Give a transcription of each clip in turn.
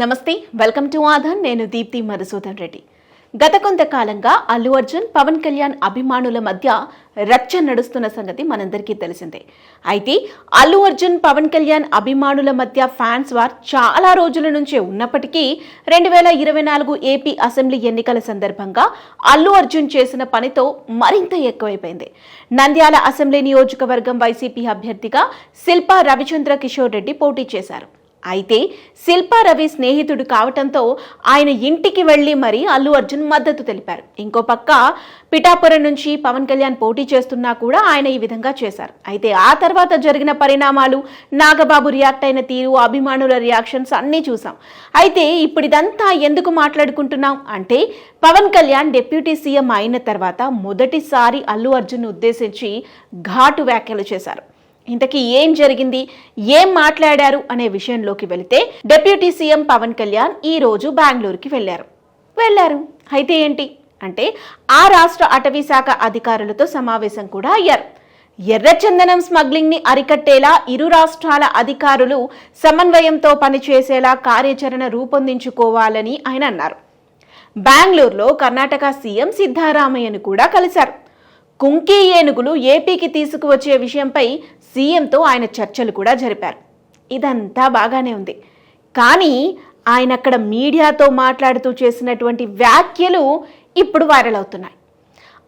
నమస్తే welcome to ఆధాన్ నేను దీప్తి మధుసూదన్ రెడ్డి. గత కొంతకాలంగా అల్లు అర్జున్ పవన్ కళ్యాణ్ అభిమానుల మధ్య రచ్చ నడుస్తున్న సంగతి మనందరికీ తెలిసిందే. అయితే అల్లు అర్జున్ పవన్ కళ్యాణ్ అభిమానుల మధ్య ఫ్యాన్స్ వార్ చాలా రోజుల నుంచే ఉన్నప్పటికీ రెండు వేల ఇరవై నాలుగు ఏపీ అసెంబ్లీ ఎన్నికల సందర్భంగా అల్లు అర్జున్ చేసిన పనితో మరింత ఎక్కువైపోయింది. నంద్యాల అసెంబ్లీ నియోజకవర్గం వైసీపీ అభ్యర్థిగా శిల్పా రవిచంద్ర కిషోర్ రెడ్డి పోటీ చేశారు. అయితే శిల్పా రవి స్నేహితుడు కావటంతో ఆయన ఇంటికి వెళ్ళి మరీ అల్లు అర్జున్ మద్దతు తెలిపారు. ఇంకో పక్క పిఠాపురం నుంచి పవన్ కళ్యాణ్ పోటీ చేస్తున్నా కూడా ఆయన ఈ విధంగా చేశారు. అయితే ఆ తర్వాత జరిగిన పరిణామాలు నాగబాబు రియాక్ట్ అయిన తీరు అభిమానుల రియాక్షన్స్ అన్నీ చూసాం అయితే ఇప్పుడు ఇదంతా ఎందుకు మాట్లాడుకుంటున్నాం? అంటే పవన్ కళ్యాణ్ డిప్యూటీ సీఎం అయిన తర్వాత మొదటిసారి అల్లు అర్జున్ ఉద్దేశించి ఘాటు వ్యాఖ్యలు చేశారు. ఇంతకీ ఏం జరిగింది? ఏం మాట్లాడారు? అనే విషయంలోకి వెళితే డిప్యూటీ సీఎం పవన్ కళ్యాణ్ ఈ రోజు బెంగళూరుకి వెళ్ళారు. వెళ్ళారు. అయితే ఏంటి? అంటే ఆ రాష్ట్ర అటవీ శాఖ అధికారులతో సమావేశం కూడా అయ్యారు. ఎర్రచందనం స్మగ్లింగ్ని అరికట్టేలా ఇరు రాష్ట్రాల అధికారులు సమన్వయంతో పనిచేసేలా కార్యాచరణ రూపొందించుకోవాలని ఆయన అన్నారు. బెంగళూరులో కర్ణాటక సీఎం సిద్ధారామయ్యను కూడా కలిశారు. కుంకీ ఏనుగులు ఏపీకి తీసుకువచ్చే విషయంపై సీఎంతో ఆయన చర్చలు కూడా జరిపారు. ఇదంతా బాగానే ఉంది. కానీ ఆయన అక్కడ మీడియాతో మాట్లాడుతూ చేసినటువంటి వ్యాఖ్యలు ఇప్పుడు వైరల్ అవుతున్నాయి.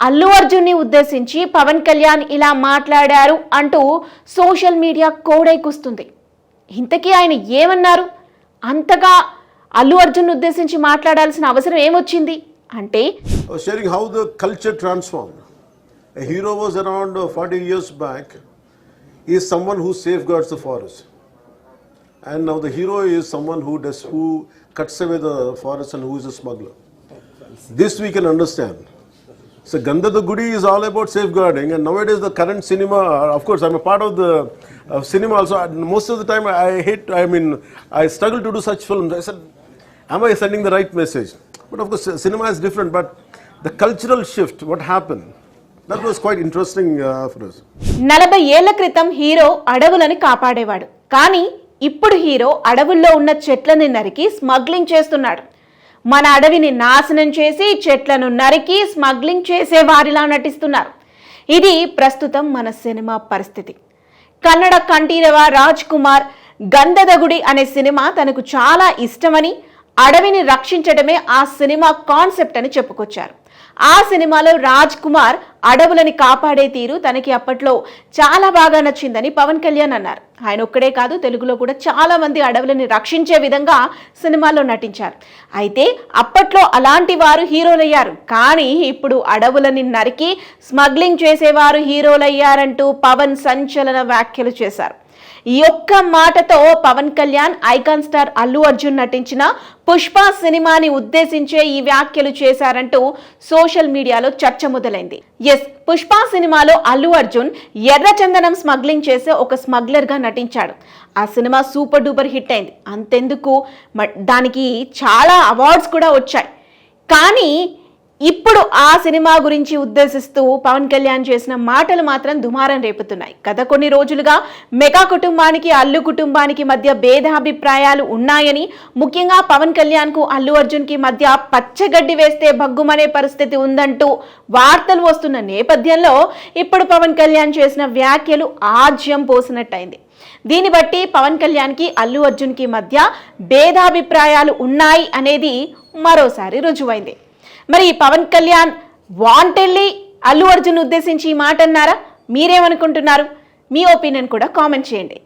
అల్లు అర్జున్ని ఉద్దేశించి పవన్ కళ్యాణ్ ఇలా మాట్లాడారు అంటూ సోషల్ మీడియా కోడైకుస్తుంది ఇంతకీ ఆయన ఏమన్నారు? అంతగా అల్లు అర్జున్ ఉద్దేశించి మాట్లాడాల్సిన అవసరం ఏమొచ్చింది? అంటే A hero was around uh, 40 years back. He is someone who safeguards the forest. And now the hero is someone who does who cuts away the forest and who is a smuggler. This we can understand. So Gandha the Gudi is all about safeguarding, and nowadays the current cinema. uh, Of course, I'm a part of the uh, cinema also. Most of the time, I hate. I mean, I struggle to do such films. I said, am I sending the right message? But of course, cinema is different. But the cultural shift, what happened, us. నలభై ఏళ్ళ క్రితం hero అడవులను కాపాడేవాడు. కానీ ఇప్పుడు hero అడవుల్లో ఉన్న చెట్లని నరికి స్మగ్లింగ్ చేస్తున్నాడు. మన అడవిని నాశనం చేసి చెట్లను నరికి స్మగ్లింగ్ చేసే వారిలా నటిస్తున్నారు. ఇది ప్రస్తుతం మన సినిమా పరిస్థితి. కన్నడ కంఠీరవ రాజ్ కుమార్ గంధదగుడి అనే సినిమా తనకు చాలా ఇష్టమని అడవిని రక్షించడమే ఆ సినిమా కాన్సెప్ట్ అని చెప్పుకొచ్చారు. ఆ సినిమాలో రాజ్ కుమార్ అడవులని కాపాడే తీరు తనకి అప్పట్లో చాలా బాగా నచ్చిందని పవన్ కళ్యాణ్ అన్నారు. ఆయన ఒక్కడే కాదు తెలుగులో కూడా చాలా మంది అడవులని రక్షించే విధంగా సినిమాలో నటించారు. అయితే అప్పట్లో అలాంటి వారు హీరోలయ్యారు. కానీ ఇప్పుడు అడవులని నరికి స్మగ్లింగ్ చేసేవారు హీరోలయ్యారంటూ పవన్ సంచలన వ్యాఖ్యలు చేశారు. ఈ ఒక్క మాటతో పవన్ కళ్యాణ్ ఐకాన్ స్టార్ అల్లు అర్జున్ నటించిన పుష్ప సినిమాని ఉద్దేశించే ఈ వ్యాఖ్యలు చేశారంటూ సోషల్ మీడియాలో చర్చ మొదలైంది. ఎస్ పుష్ప సినిమాలో అల్లు అర్జున్ ఎర్రచందనం స్మగ్లింగ్ చేసే ఒక స్మగ్లర్గా నటించాడు. ఆ సినిమా సూపర్ డూపర్ హిట్ అయింది. అంతెందుకు? మ- దానికి చాలా అవార్డ్స్ కూడా వచ్చాయి. కానీ ఇప్పుడు ఆ సినిమా గురించి ఉద్దేశిస్తూ పవన్ కళ్యాణ్ చేసిన మాటలు మాత్రం దుమారం రేపుతున్నాయి. గత కొన్ని రోజులుగా మెగా కుటుంబానికి అల్లు కుటుంబానికి మధ్య భేదాభిప్రాయాలు ఉన్నాయని ముఖ్యంగా పవన్ కళ్యాణ్కు అల్లు అర్జున్కి మధ్య పచ్చగడ్డి వేస్తే భగ్గుమనే పరిస్థితి ఉందంటూ వార్తలు వస్తున్న నేపథ్యంలో ఇప్పుడు పవన్ కళ్యాణ్ చేసిన వ్యాఖ్యలు ఆజ్యం పోసినట్టయింది. దీన్ని బట్టి పవన్ కళ్యాణ్కి అల్లు అర్జున్కి మధ్య భేదాభిప్రాయాలు ఉన్నాయి అనేది మరోసారి రుజువైంది. మరి పవన్ కళ్యాణ్ వాంటెళ్ళి అల్లు అర్జున్ ఉద్దేశించి ఈ మాట అన్నారా? మీరేమనుకుంటున్నారు? మీ ఒపీనియన్ కూడా కామెంట్ చేయండి.